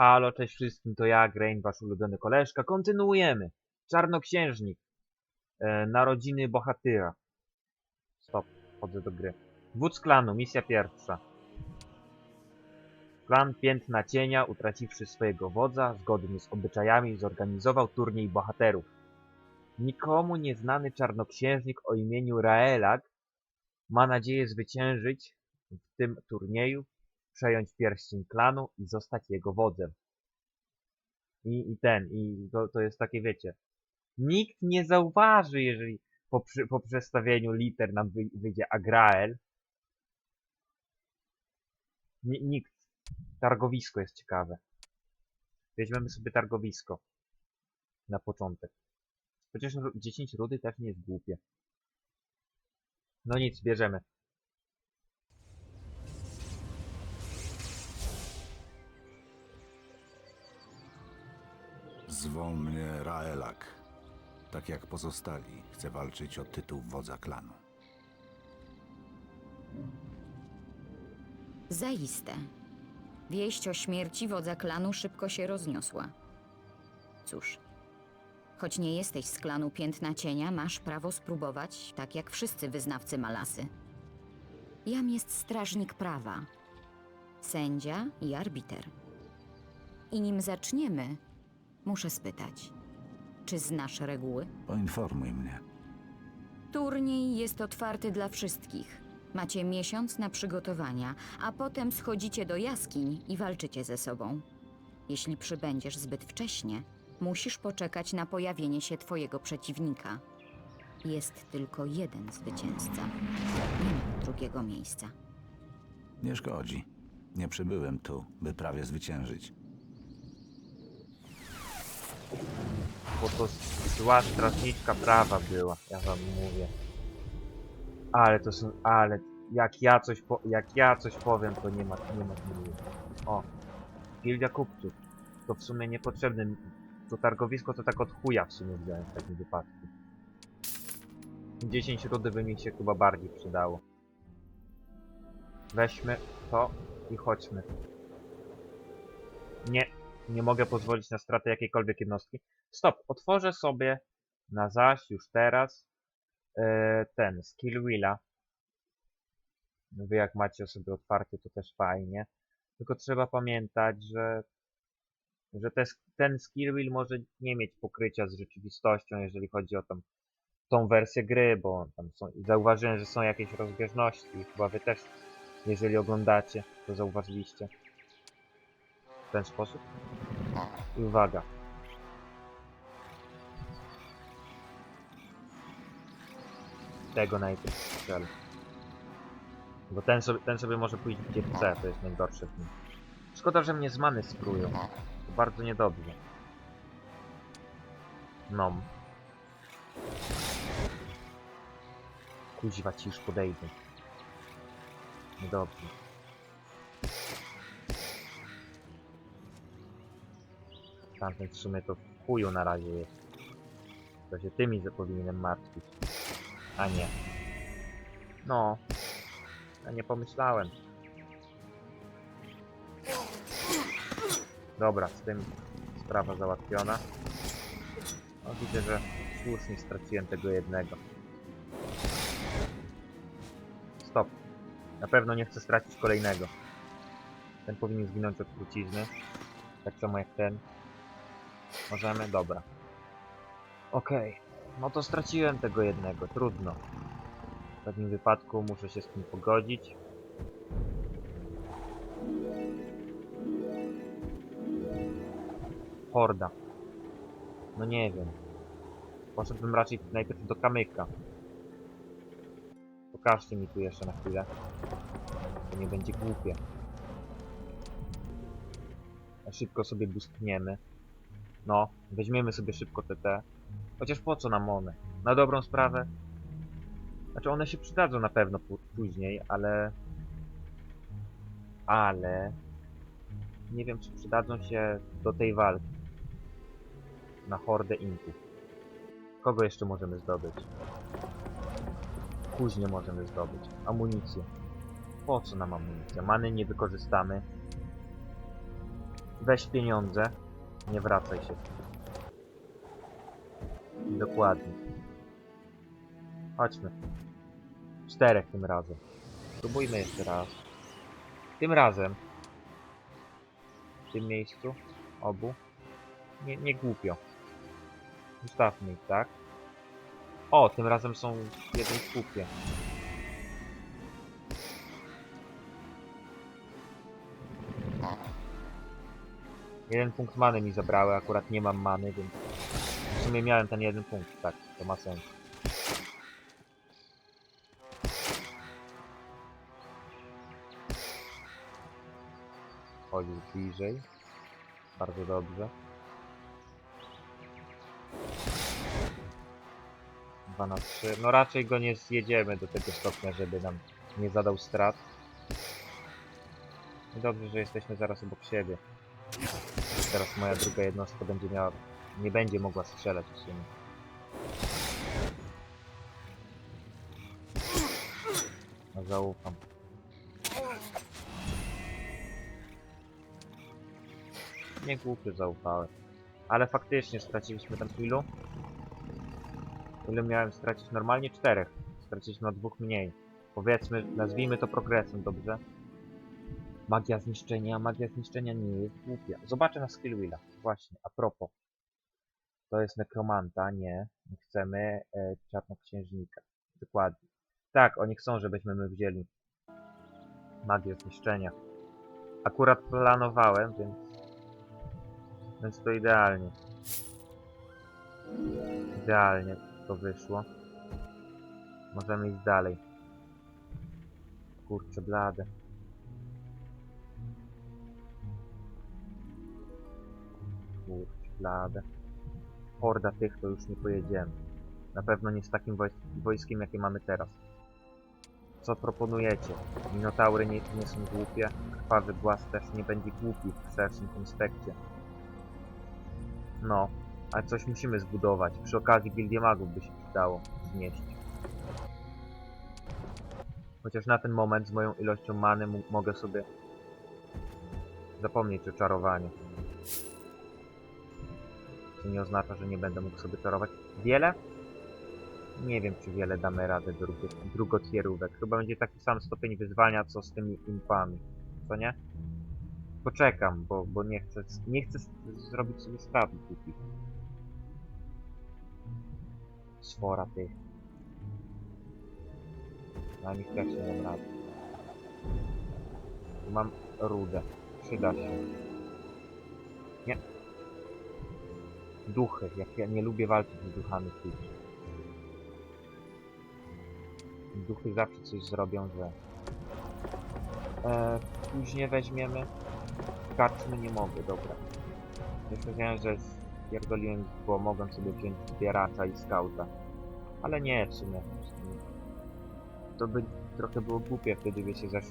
Halo, cześć wszystkim, to ja, Grain, wasz ulubiony koleżka. Kontynuujemy. Czarnoksiężnik. E, narodziny bohatyra. Stop, wchodzę do gry. Wódz klanu, misja pierwsza. Klan Piętna Cienia, utraciwszy swojego wodza, zgodnie z obyczajami zorganizował turniej bohaterów. Nikomu nieznany czarnoksiężnik o imieniu Raelak ma nadzieję zwyciężyć w tym turnieju, przejąć pierścień klanu i zostać jego wodzem. I, i ten, i to, to jest takie, wiecie, nikt nie zauważy, jeżeli po, po przestawieniu liter nam wy, wyjdzie Agrael. Ni, nikt. Targowisko jest ciekawe. Weźmiemy sobie targowisko. Na początek. Chociaż ru- 10 rudy też nie jest głupie. No nic, bierzemy. Zwą mnie Raelak. Tak jak pozostali, chcę walczyć o tytuł wodza klanu. Zaiste. Wieść o śmierci wodza klanu szybko się rozniosła. Cóż, choć nie jesteś z klanu Piętna Cienia, masz prawo spróbować, tak jak wszyscy wyznawcy Malasy. Jam jest strażnik prawa, sędzia i arbiter. I nim zaczniemy, muszę spytać, czy znasz reguły? Poinformuj mnie. Turniej jest otwarty dla wszystkich. Macie miesiąc na przygotowania, a potem schodzicie do jaskiń i walczycie ze sobą. Jeśli przybędziesz zbyt wcześnie, musisz poczekać na pojawienie się twojego przeciwnika. Jest tylko jeden zwycięzca. Nie ma drugiego miejsca. Nie szkodzi. Nie przybyłem tu, by prawie zwyciężyć. Bo to zła strażniczka prawa była, ja wam mówię. Ale to są, ale jak ja coś po, jak ja coś powiem, to nie ma, nie ma zmiany. O, gildia kupców. To w sumie niepotrzebne. To targowisko to tak od chuja w sumie wziąłem w takim wypadku. 10 rudy by mi się chyba bardziej przydało. Weźmy to i chodźmy. Nie, nie mogę pozwolić na stratę jakiejkolwiek jednostki. Stop, otworzę sobie na zaś już teraz e, ten skill wheela. Wy jak macie sobie otwarty to też fajnie. Tylko trzeba pamiętać, że, że te, ten skill wheel może nie mieć pokrycia z rzeczywistością, jeżeli chodzi o tą, tą wersję gry, bo tam są, zauważyłem, że są jakieś rozbieżności. Chyba wy też, jeżeli oglądacie, to zauważyliście. W ten sposób. Uwaga. Tego najpierw strzel. Bo ten sobie, ten sobie może pójść gdzie chce, to jest najgorsze w nim. Szkoda, że mnie z many sprują. To bardzo niedobrze. No. Kuźwa już podejdę. Niedobrze. Tamten w sumie to w chuju na razie jest. To się tymi powinienem martwić. A nie. No. Ja nie pomyślałem. Dobra, z tym sprawa załatwiona. No widzę, że słusznie straciłem tego jednego. Stop. Na pewno nie chcę stracić kolejnego. Ten powinien zginąć od trucizny. Tak samo jak ten. Możemy? Dobra. Okej. No to straciłem tego jednego, trudno. W takim wypadku muszę się z tym pogodzić. Horda. No nie wiem. Poszedłbym raczej najpierw do kamyka. Pokażcie mi tu jeszcze na chwilę. To nie będzie głupie. A szybko sobie boostniemy. No, weźmiemy sobie szybko TT. Chociaż po co nam one? Na dobrą sprawę. Znaczy one się przydadzą na pewno pó- później, ale... Ale... Nie wiem czy przydadzą się do tej walki. Na hordę inków. Kogo jeszcze możemy zdobyć? Kuźnie możemy zdobyć. Amunicję. Po co nam amunicja? Many nie wykorzystamy. Weź pieniądze, nie wracaj się. Dokładnie. Chodźmy. Czterech tym razem. Spróbujmy jeszcze raz. Tym razem. W tym miejscu. Obu. Nie, nie głupio. Ustawmy ich, tak? O, tym razem są w jednej kupie. Jeden punkt many mi zabrały, akurat nie mam many, więc w sumie miałem ten jeden punkt, tak, to ma sens. Chodził bliżej. Bardzo dobrze. Dwa na trzy. No raczej go nie zjedziemy do tego stopnia, żeby nam nie zadał strat. Dobrze, że jesteśmy zaraz obok siebie. Teraz moja druga jednostka będzie miała... Nie będzie mogła strzelać w sumie. No zaufam. Nie głupio zaufałem. Ale faktycznie straciliśmy tam ilu? Ile miałem stracić? Normalnie czterech. Straciliśmy o dwóch mniej. Powiedzmy, nazwijmy to progresem, dobrze? Magia zniszczenia, magia zniszczenia nie jest głupia. Zobaczę na skill wheela. Właśnie, a propos. To jest nekromanta, nie. My chcemy e, czarnoksiężnika. Dokładnie. Tak, oni chcą, żebyśmy my wzięli magię zniszczenia. Akurat planowałem, więc... Więc to idealnie. Idealnie to wyszło. Możemy iść dalej. Kurczę, blade. Kurczę, blade. Horda tych to już nie pojedziemy. Na pewno nie z takim woj wojskiem, jakie mamy teraz. Co proponujecie? Minotaury nie, nie są głupie. Krwawy głaz też nie będzie głupi w szerszym konspekcie. No, ale coś musimy zbudować. Przy okazji Gildię Magów by się przydało znieść. Chociaż na ten moment z moją ilością many mogę sobie zapomnieć o czarowaniu. Nie oznacza, że nie będę mógł sobie czarować. Wiele? Nie wiem, czy wiele damy radę drugi, drugotierówek. Chyba będzie taki sam stopień wyzwania, co z tymi impami. Co nie? Poczekam, bo, bo nie chcę, nie chcę zrobić sobie strat głupich. Sfora tych. Na nich też nie dam rady. Tu mam rudę. Przyda się. Nie. Duchy. Jak ja nie lubię walczyć z duchami. Duchy zawsze coś zrobią, że... E, później weźmiemy... Karczmy nie mogę, dobra. Już myślałem, że spierdoliłem, bo mogłem sobie wziąć zbieracza i skauta. Ale nie, w sumie. To by trochę było głupie wtedy, się zaś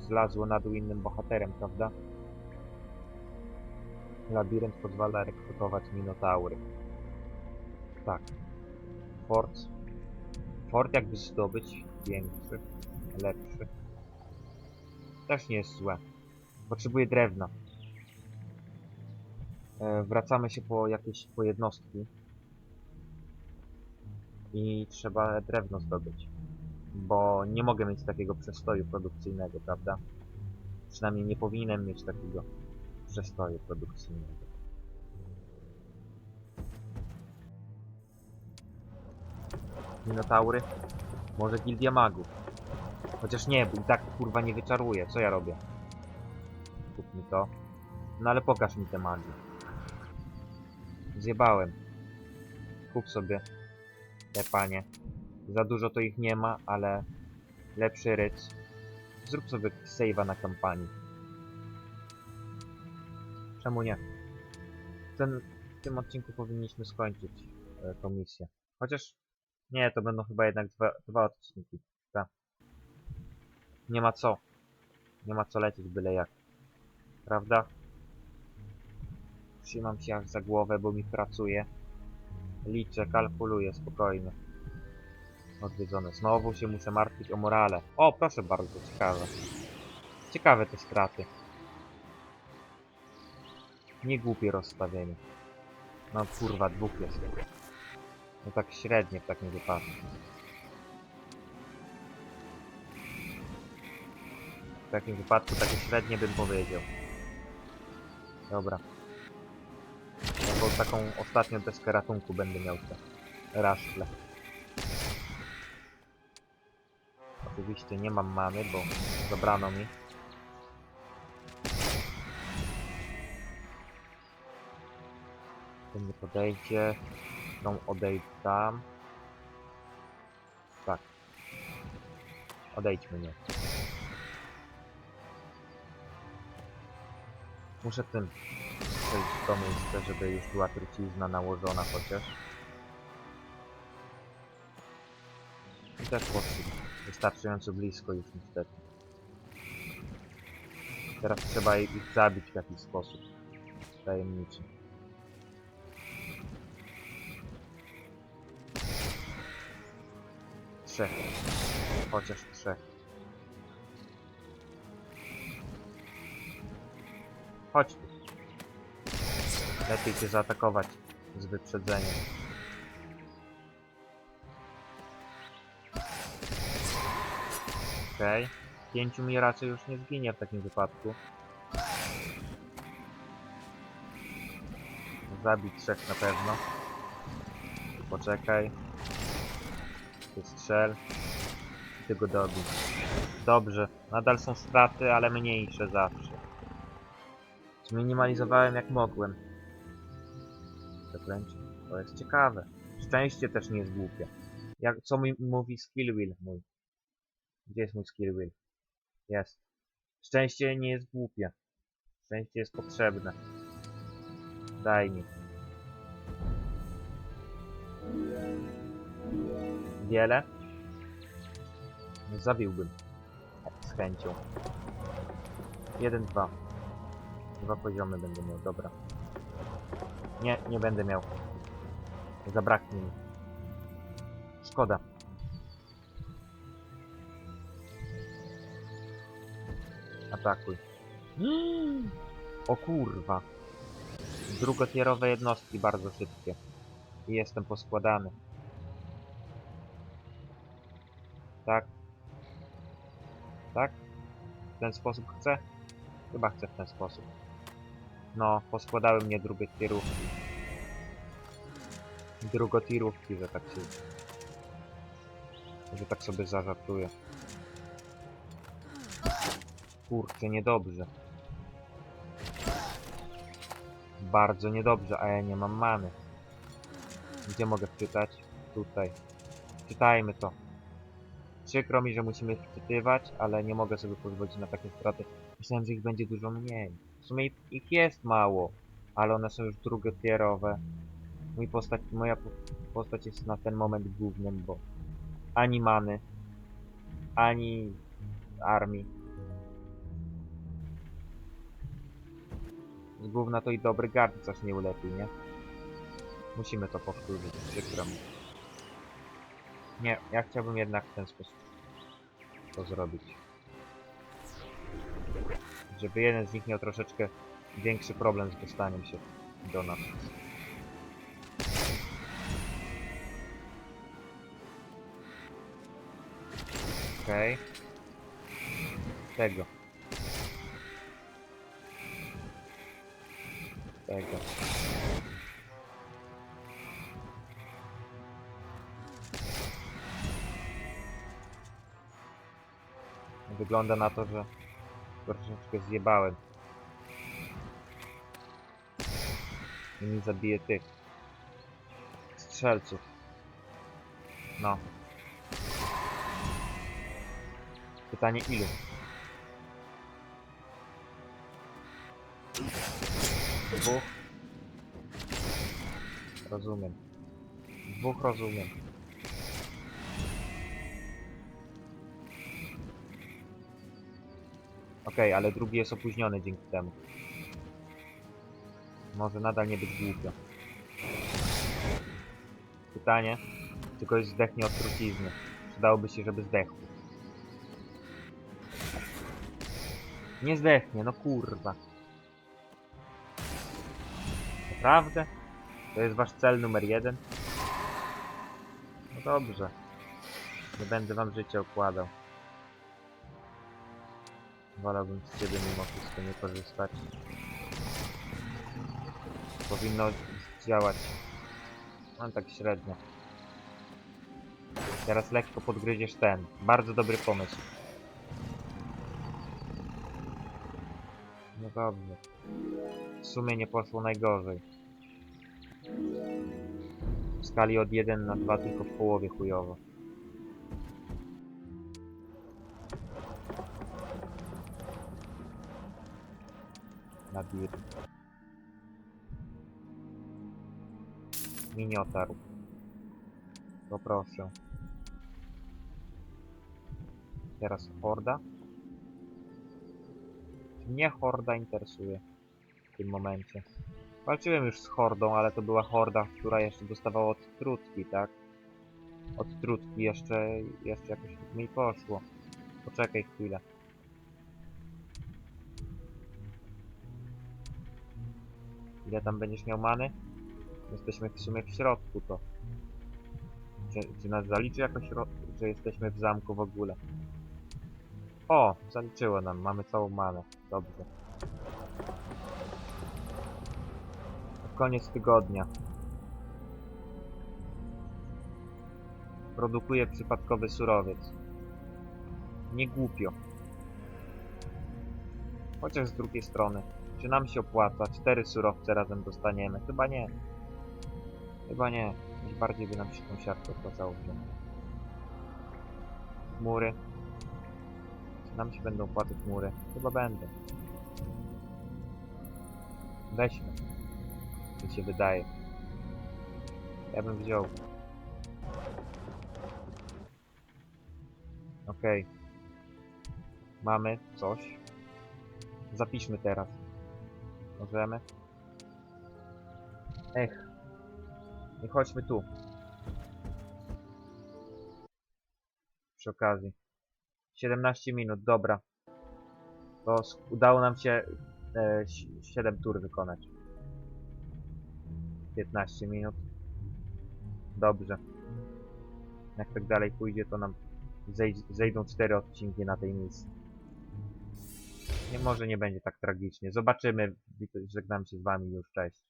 zlazło na dół innym bohaterem, prawda? Labirynt pozwala rekrutować minotaury. Tak. Fort. Fort jakby zdobyć większy, lepszy. Też nie jest złe. Potrzebuję drewna. E, wracamy się po jakieś po jednostki. I trzeba drewno zdobyć. Bo nie mogę mieć takiego przestoju produkcyjnego, prawda? Przynajmniej nie powinienem mieć takiego przestoju produkcyjnego. Minotaury? Może Gildia Magów? Chociaż nie, bo i tak kurwa nie wyczaruję. Co ja robię? Kup mi to. No ale pokaż mi te magii. Zjebałem. Kup sobie te panie. Za dużo to ich nie ma, ale lepszy ryc. Zrób sobie save'a na kampanii. Czemu nie? Ten, w tym odcinku powinniśmy skończyć e, tą misję. Chociaż nie, to będą chyba jednak dwa, dwa odcinki. Tak. Nie ma co. Nie ma co lecieć byle jak. Prawda? Trzymam się aż za głowę, bo mi pracuje. Liczę, kalkuluję, spokojnie. Odwiedzone. Znowu się muszę martwić o morale. O, proszę bardzo, ciekawe. Ciekawe te straty. Nie głupie rozstawienie. No kurwa, dwóch jest. No tak średnie w takim wypadku. W takim wypadku takie średnie bym powiedział. Dobra. No bo taką ostatnią deskę ratunku będę miał te rasztle. Oczywiście nie mam many, bo zabrano mi. Ten nie podejdzie. Tą odejdę tam. Tak. Odejdźmy nie. Muszę tym przejść w to miejsce, żeby już była trucizna nałożona chociaż. I też poszli. Wystarczająco blisko już niestety. Teraz trzeba ich zabić w jakiś sposób. Tajemniczy. Trzech. Chociaż trzech. Chodź tu. Lepiej cię zaatakować z wyprzedzeniem. Okej. Pięciu mi raczej już nie zginie w takim wypadku. Zabić trzech na pewno. Poczekaj. Strzel. Ty go dobij. Dobrze. Nadal są straty, ale mniejsze zawsze. Zminimalizowałem jak mogłem. Zaklęcie. To jest ciekawe. Szczęście też nie jest głupie. Jak, co mi mówi skill wheel mój? Gdzie jest mój skill wheel? Jest. Szczęście nie jest głupie. Szczęście jest potrzebne. Daj mi. Wiele? Zabiłbym. Z chęcią. Jeden, dwa. Dwa poziomy będę miał, dobra. Nie, nie będę miał. Zabraknie mi. Szkoda. Atakuj. O kurwa. Drugotierowe jednostki bardzo szybkie. I jestem poskładany. Tak. Tak? W ten sposób chcę? Chyba chcę w ten sposób. No, poskładały mnie drugie tirówki. Drugotirówki, że tak się... Że tak sobie zażartuję. Kurczę, niedobrze. Bardzo niedobrze, a ja nie mam many. Gdzie mogę wczytać? Tutaj. Czytajmy to. Przykro mi, że musimy wczytywać, ale nie mogę sobie pozwolić na takie straty. Myślałem, że ich będzie dużo mniej. W sumie ich- jest mało, ale one są już drugotierowe. Mój postać, moja po- postać jest na ten moment głównym, bo ani many, ani armii. Z gówna to i dobry gard coś nie ulepił, nie? Musimy to powtórzyć, przykro mi. Nie, ja chciałbym jednak w ten sposób to zrobić. Żeby jeden z nich miał troszeczkę większy problem z dostaniem się do nas. Okej. Tego. Tego. Wygląda na to, że troszeczkę zjebałem. I mi zabije tych strzelców. No. Pytanie ilu? Dwóch. Rozumiem. Dwóch rozumiem. Okej, ale drugi jest opóźniony dzięki temu. Może nadal nie być głupio. Pytanie, czy ktoś zdechnie od trucizny? Przydałoby się, żeby zdechł. Nie zdechnie, no kurwa. Naprawdę? To jest wasz cel numer jeden? No dobrze. Nie będę wam życie układał. Wolałbym z ciebie mimo wszystko nie korzystać. Powinno działać. Mam tak średnio. Teraz lekko podgryziesz ten. Bardzo dobry pomysł. No dobrze. W sumie nie poszło najgorzej. W skali od 1 na 2 tylko w połowie chujowo. Miniotarł. Poproszę. Teraz horda. Mnie horda interesuje w tym momencie. Walczyłem już z hordą, ale to była horda, która jeszcze dostawała od trutki, tak? Od trutki jeszcze, jeszcze jakoś mi poszło. Poczekaj chwilę. Ile tam będziesz miał many? Jesteśmy w sumie w środku to. Czy, czy nas zaliczy jakoś, że jesteśmy w zamku w ogóle? O, zaliczyło nam, mamy całą manę. Dobrze. Koniec tygodnia. Produkuję przypadkowy surowiec. Nie głupio. Chociaż z drugiej strony, czy nam się opłaca? Cztery surowce razem dostaniemy. Chyba nie. Chyba nie. Już bardziej by nam się tą siatkę opłacało wziąć. Chmury. Czy nam się będą opłacać chmury? Chyba będą. Weźmy. Mi się wydaje. Ja bym wziął. Okej. Mamy coś. Zapiszmy teraz. Możemy. Ech. Nie chodźmy tu. Przy okazji. 17 minut, dobra. To udało nam się e, 7 tur wykonać. 15 minut. Dobrze. Jak tak dalej pójdzie, to nam zejdą 4 odcinki na tej misji. Nie, może nie będzie tak tragicznie. Zobaczymy. Żegnam się z wami już. Cześć.